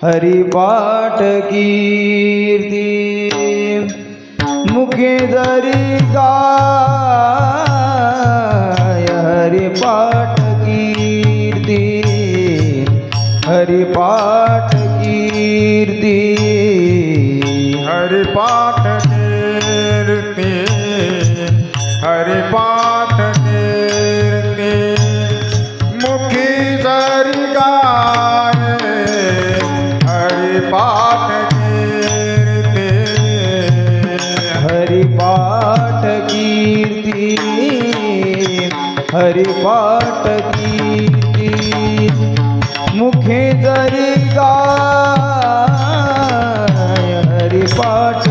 हरिपाठ कीर्ती मुखे जरी गाय हरिपाठ कीर्ती हरिपाठ कीर्ती हरिपाठ हरिपाठ की मुखे हरि हरिपाठ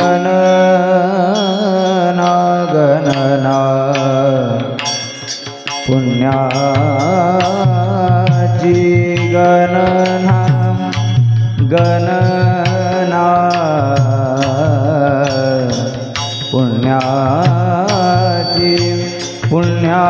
गणना गणना पुण्याची गणना गणना पुण्याची पुण्या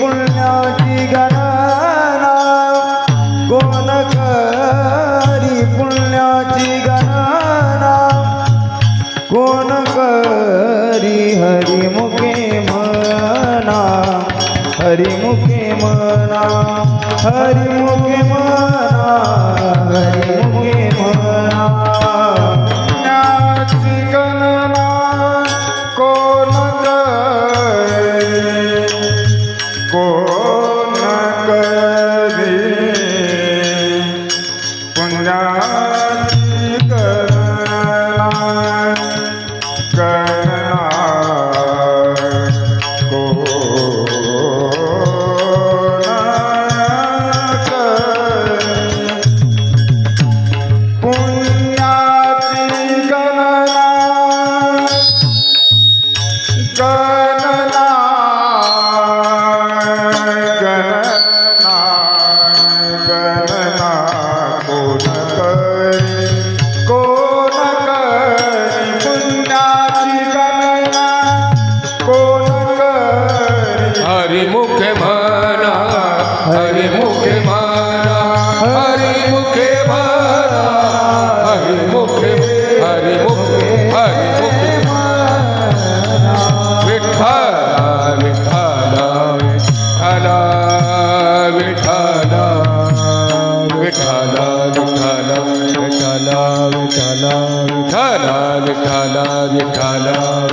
पुण्याची गणना कोण करी पुण्याची गणना? कोण करी हरिमुखे म्हणा हरिमुखे म्हणा हरिमुखे म्हणा हरिमुखे म्हणा पुण्याची गणना गणना को को पुण्याची गणना को हरिमुख भरा हरिमुख भरा हरिमुख भरा हरिमुख हरिमुख हरिमुख विठला विठला विठला विठला কালাম